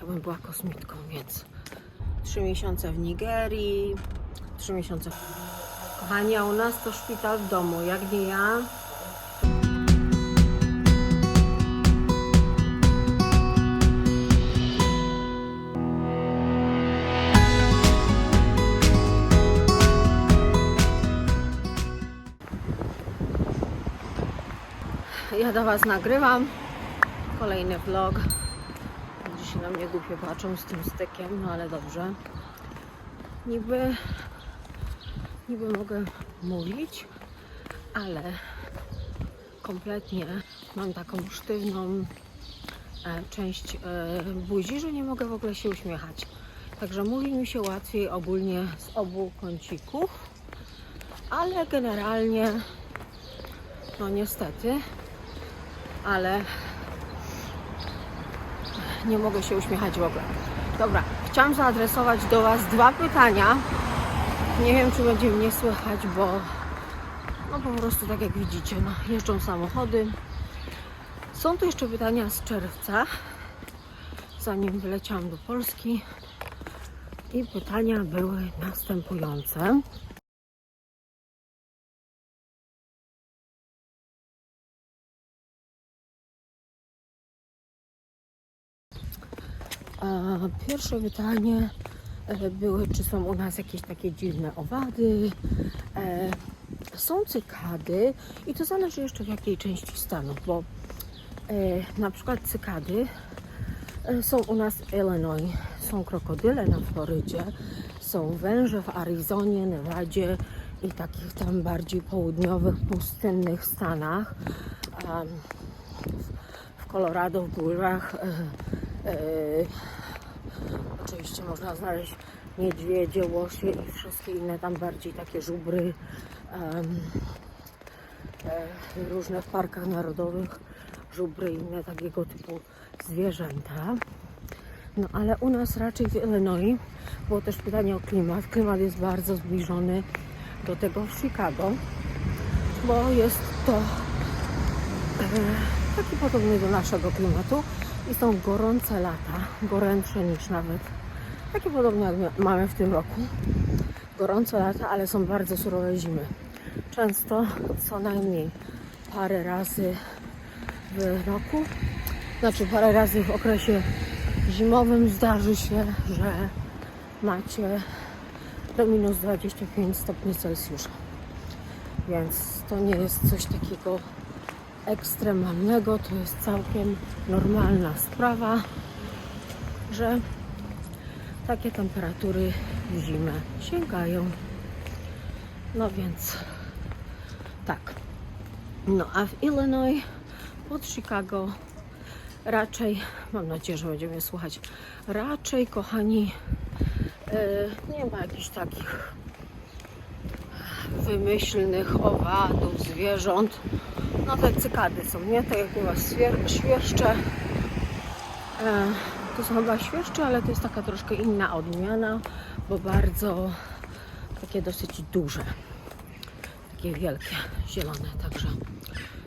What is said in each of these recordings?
jakbym była kosmitką, więc trzy miesiące w Nigerii, trzy miesiące. Kochani, a u nas to szpital w domu, jak nie ja. Ja do Was nagrywam kolejny vlog. Się na mnie głupio patrzą z tym stykiem, no ale dobrze. Niby, niby mogę mówić, ale kompletnie mam taką sztywną e, część e, buzi, że nie mogę w ogóle się uśmiechać. Także mówi mi się łatwiej ogólnie z obu kącików, ale generalnie, no niestety, ale nie mogę się uśmiechać w ogóle. Dobra, chciałam zaadresować do Was dwa pytania. Nie wiem, czy będzie mnie słychać, bo no po prostu tak jak widzicie, no, jeżdżą samochody. Są tu jeszcze pytania z czerwca, zanim wyleciałam do Polski. I pytania były następujące. Pierwsze pytanie e, były, czy są u nas jakieś takie dziwne owady. E, są cykady i to zależy jeszcze w jakiej części Stanów, bo e, na przykład cykady są u nas w Illinois, są krokodyle na Florydzie, są węże w Arizonie, Nevadzie i takich tam bardziej południowych, pustynnych Stanach. W Colorado, w górach. E, oczywiście można znaleźć niedźwiedzie, łosie i wszystkie inne tam bardziej takie żubry. e, różne w parkach narodowych żubry i inne takiego typu zwierzęta. No ale u nas raczej w Illinois było też pytanie o klimat. Klimat jest bardzo zbliżony do tego w Chicago, bo jest to e, taki podobny do naszego klimatu i są gorące lata, gorętsze niż nawet takie podobne jak mamy w tym roku. Gorące lata, ale są bardzo surowe zimy. Często co najmniej parę razy w roku, znaczy parę razy w okresie zimowym zdarzy się, że macie do minus 25 stopni Celsjusza. Więc to nie jest coś takiego ekstremalnego, to jest całkiem normalna sprawa, że takie temperatury w zimę sięgają. No więc tak. No a w Illinois pod Chicago raczej, mam nadzieję, że będzie mnie słuchać, raczej kochani e, nie ma jakichś takich wymyślnych owadów, zwierząt. No te cykady są, nie? Tak jak u swier- świerszcze. E, to są chyba świerszcze, ale to jest taka troszkę inna odmiana, bo bardzo takie dosyć duże. Takie wielkie, zielone, także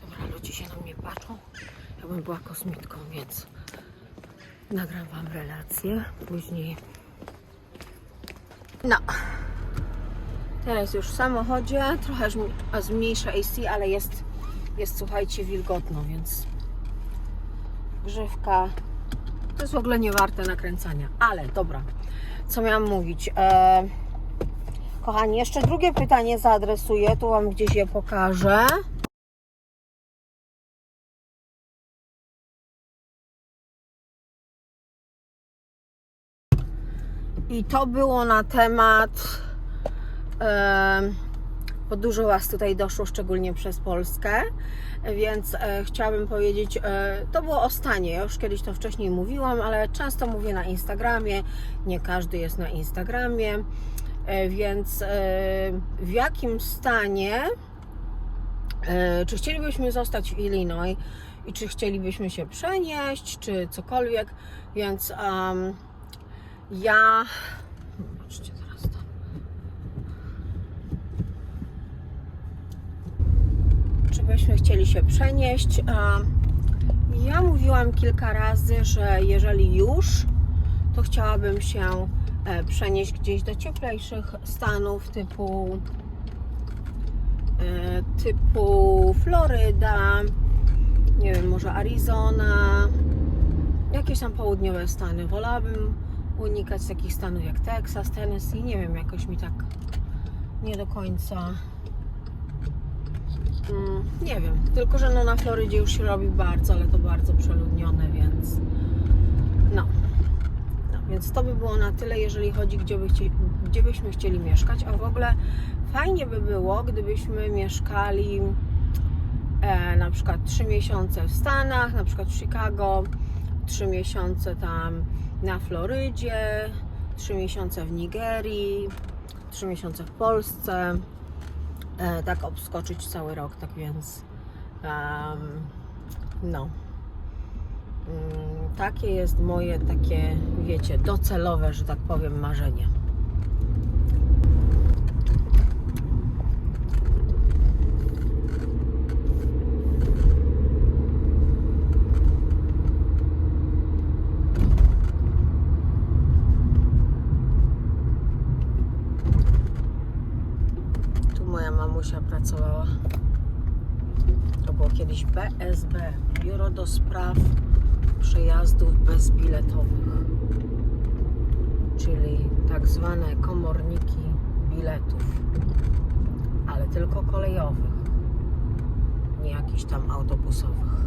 dobra, ludzie się na mnie patrzą, jakbym była kosmitką, więc nagram Wam relację później. No, Teraz już w samochodzie, trochę zmniejsza AC, ale jest, jest słuchajcie, wilgotno, więc grzywka to jest w ogóle nie warte nakręcania. Ale dobra, co miałam mówić? E, kochani, jeszcze drugie pytanie zaadresuję, tu Wam gdzieś je pokażę. I to było na temat Em, bo dużo Was tutaj doszło, szczególnie przez Polskę, więc e, chciałabym powiedzieć, e, to było o stanie. Ja już kiedyś to wcześniej mówiłam, ale często mówię na Instagramie. Nie każdy jest na Instagramie, e, więc e, w jakim stanie, e, czy chcielibyśmy zostać w Illinois i czy chcielibyśmy się przenieść, czy cokolwiek, więc em, ja. Zobaczcie teraz to. czy byśmy chcieli się przenieść. Ja mówiłam kilka razy, że jeżeli już, to chciałabym się e, przenieść gdzieś do cieplejszych stanów typu e, typu Floryda, nie wiem, może Arizona, jakieś tam południowe stany. Wolałabym unikać takich stanów jak Texas, Tennessee, nie wiem, jakoś mi tak nie do końca. Mm, nie wiem, tylko że no na Florydzie już się robi bardzo, ale to bardzo przeludnione, więc no. no więc to by było na tyle, jeżeli chodzi, gdzie, by chci, gdzie byśmy chcieli mieszkać. A w ogóle fajnie by było, gdybyśmy mieszkali e, na przykład 3 miesiące w Stanach, na przykład w Chicago, 3 miesiące tam na Florydzie, 3 miesiące w Nigerii, 3 miesiące w Polsce. E, tak obskoczyć cały rok, tak więc em, no. Mm, Takie jest moje takie, wiecie, docelowe, że tak powiem, marzenie. Tu moja mamusia pracowała. To było kiedyś BSB, Biuro do Spraw Przejazdów Bezbiletowych, czyli tak zwane komorniki biletów, ale tylko kolejowych, nie jakichś tam autobusowych.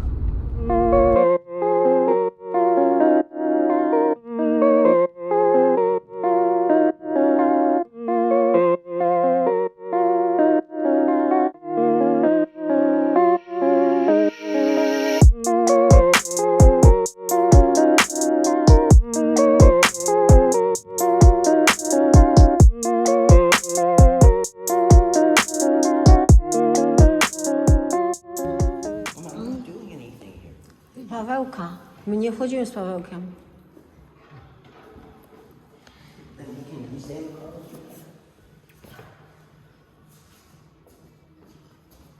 Pawełka. My nie wchodzimy z Pawełkiem.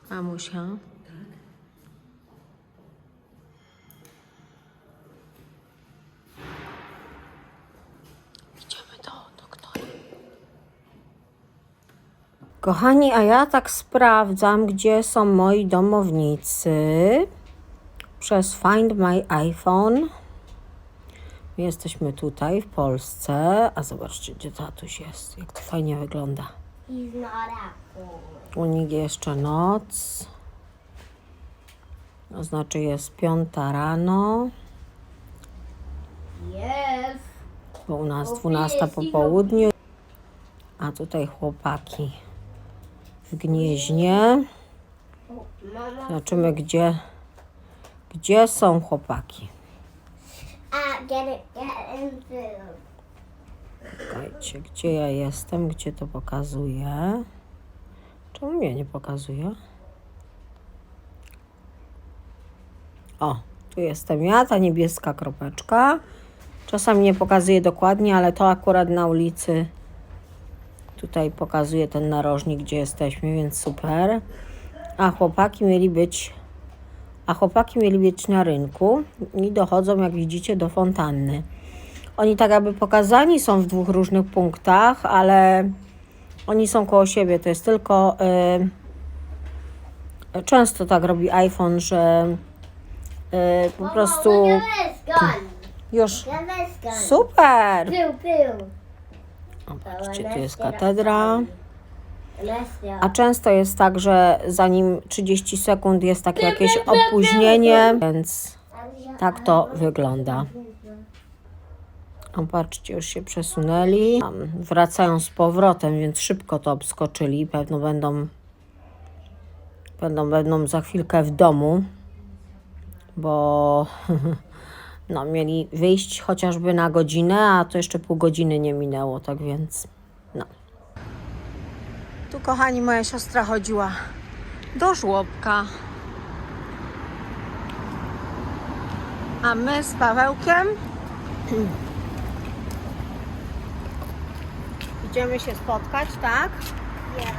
Mamusia. Kochani, a ja tak sprawdzam, gdzie są moi domownicy przez Find My iPhone. My jesteśmy tutaj w Polsce, a zobaczcie, gdzie tatuś jest, jak to fajnie wygląda. U nich jeszcze noc. To znaczy jest piąta rano, Yes. bo u nas dwunasta po południu. A tutaj chłopaki w Gnieźnie. Zobaczymy, gdzie, gdzie są chłopaki. Ah, get it, get in food. Czekajcie, gdzie ja jestem, gdzie to pokazuje. Czemu mnie nie pokazuje? O, tu jestem ja, ta niebieska kropeczka. Czasami nie pokazuje dokładnie, ale to akurat na ulicy tutaj pokazuje ten narożnik, gdzie jesteśmy, więc super. A chłopaki mieli być a chłopaki mieli być na rynku i dochodzą, jak widzicie, do fontanny. Oni tak jakby pokazani są w dwóch różnych punktach, ale oni są koło siebie. To jest tylko. y, często tak robi iPhone, że y, po prostu Mama, gun. już. Super! O, patrzcie, tu jest katedra. A często jest tak, że zanim 30 sekund jest takie jakieś opóźnienie, więc tak to wygląda. O, patrzcie, już się przesunęli. Wracają z powrotem, więc szybko to obskoczyli. Pewno będą, będą, będą za chwilkę w domu, bo no, mieli wyjść chociażby na godzinę, a to jeszcze pół godziny nie minęło, tak więc. Tu, kochani, moja siostra chodziła do żłobka. A my z Pawełkiem idziemy się spotkać, tak? Yeah.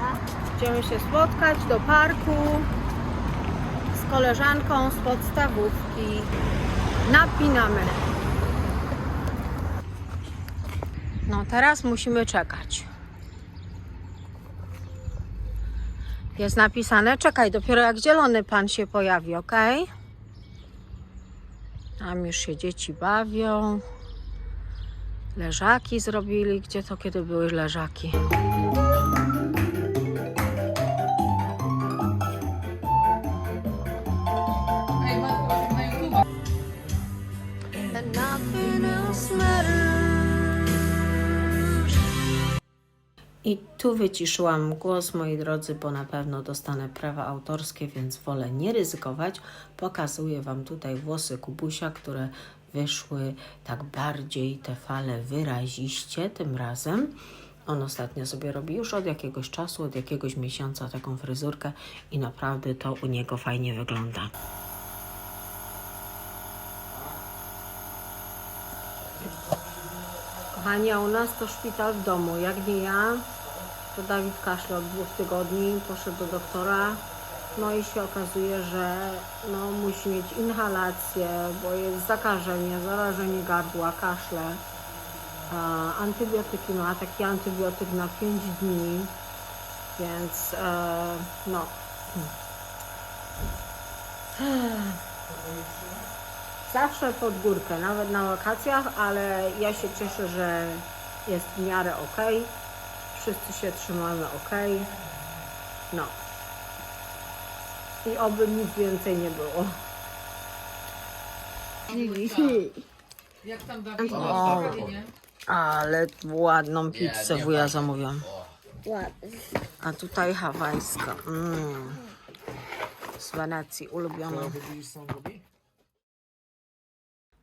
Idziemy się spotkać do parku z koleżanką z podstawówki. Napinamy. No teraz musimy czekać. Jest napisane, czekaj, dopiero jak zielony pan się pojawi, ok? Tam już się dzieci bawią. Leżaki zrobili. Gdzie to kiedy były leżaki? I tu wyciszyłam głos, moi drodzy, bo na pewno dostanę prawa autorskie, więc wolę nie ryzykować. Pokazuję Wam tutaj włosy Kubusia, które wyszły tak bardziej te fale wyraziście tym razem. On ostatnio sobie robi już od jakiegoś czasu, od jakiegoś miesiąca taką fryzurkę i naprawdę to u niego fajnie wygląda. Kochani, a u nas to szpital w domu. Jak nie ja, to Dawid kaszle od dwóch tygodni, poszedł do doktora. No i się okazuje, że no, musi mieć inhalację, bo jest zakażenie, zarażenie gardła, kaszle. A, antybiotyki ma, taki antybiotyk na 5 dni, więc e, no. Zawsze pod górkę, nawet na wakacjach, ale ja się cieszę, że jest w miarę ok. Wszyscy się trzymamy ok. No. I oby nic więcej nie było. Jak tam Dawid? O. nie? Ale ładną pizzę wuja zamówiłam. A tutaj hawajska. Mm. Z Wenecji, ulubiona.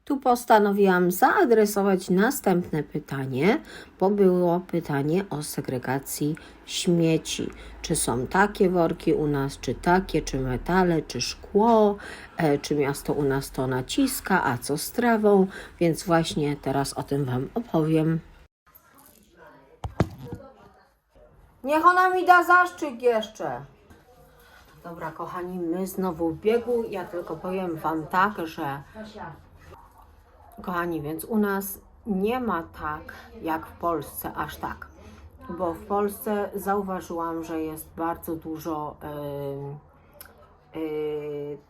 Tu postanowiłam zaadresować następne pytanie, bo było pytanie o segregacji śmieci. Czy są takie worki u nas, czy takie, czy metale, czy szkło, e, czy miasto u nas to naciska, a co z trawą, więc właśnie teraz o tym Wam opowiem. Niech ona mi da zaszczyt jeszcze. Dobra, kochani, my znowu w biegu. Ja tylko powiem Wam tak, że Kochani, więc u nas nie ma tak jak w Polsce, aż tak. Bo w Polsce zauważyłam, że jest bardzo dużo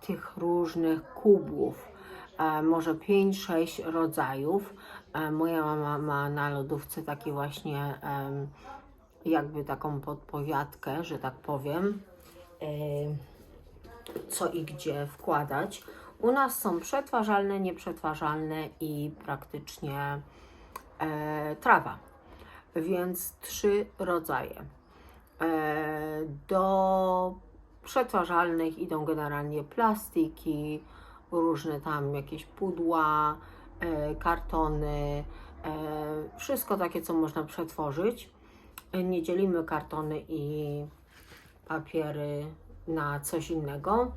tych różnych kubów. E, może 5-6 rodzajów. E, moja mama ma na lodówce taki właśnie jakby taką podpowiadkę, że tak powiem. Y, co i gdzie wkładać. U nas są przetwarzalne, nieprzetwarzalne i praktycznie e, trawa. Więc trzy rodzaje. E, do przetwarzalnych idą generalnie plastiki, różne tam jakieś pudła, e, kartony, e, wszystko takie, co można przetworzyć. E, Nie dzielimy kartony i papiery na coś innego.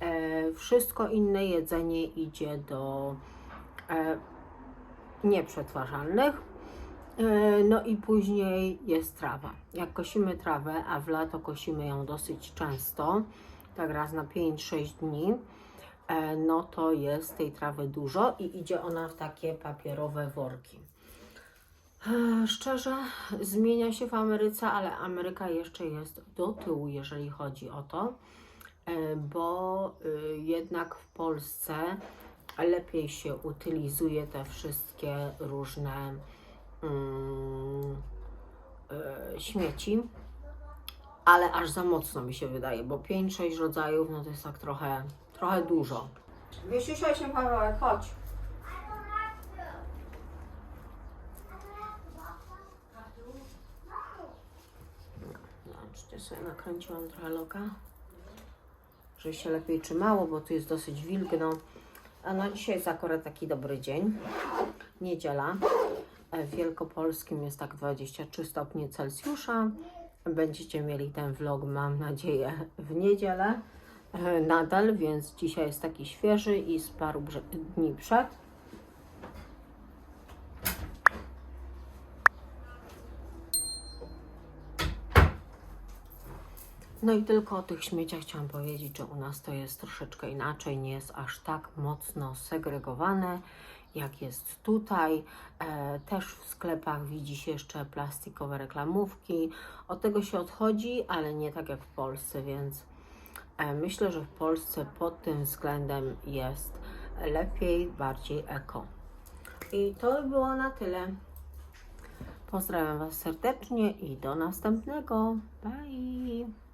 E, wszystko inne jedzenie idzie do e, nieprzetwarzalnych. E, no i później jest trawa. Jak kosimy trawę, a w lato kosimy ją dosyć często, tak raz na 5-6 dni, no to jest tej trawy dużo i idzie ona w takie papierowe worki. Szczerze, zmienia się w Ameryce, ale Ameryka jeszcze jest do tyłu, jeżeli chodzi o to, bo y, jednak w Polsce lepiej się utylizuje te wszystkie różne mm, e, śmieci, ale aż za mocno mi się wydaje, bo 5-6 rodzajów, no to jest tak trochę, trochę dużo. Wysiusiaj się, Pawełek, chodź. Zobaczcie, sobie nakręciłam trochę loka, żeby się lepiej trzymało, bo tu jest dosyć wilgno. A no dzisiaj jest akurat taki dobry dzień, niedziela. E, W Wielkopolskim jest tak 23 stopnie Celsjusza. Będziecie mieli ten vlog, mam nadzieję, w niedzielę e, nadal, więc dzisiaj jest taki świeży i z paru dni przed. No i tylko o tych śmieciach chciałam powiedzieć, że u nas to jest troszeczkę inaczej, nie jest aż tak mocno segregowane jak jest tutaj. E, też w sklepach widzi się jeszcze plastikowe reklamówki. Od tego się odchodzi, ale nie tak jak w Polsce, więc e, myślę, że w Polsce pod tym względem jest lepiej, bardziej eko. I to by było na tyle. Pozdrawiam Was serdecznie i do następnego. Bye!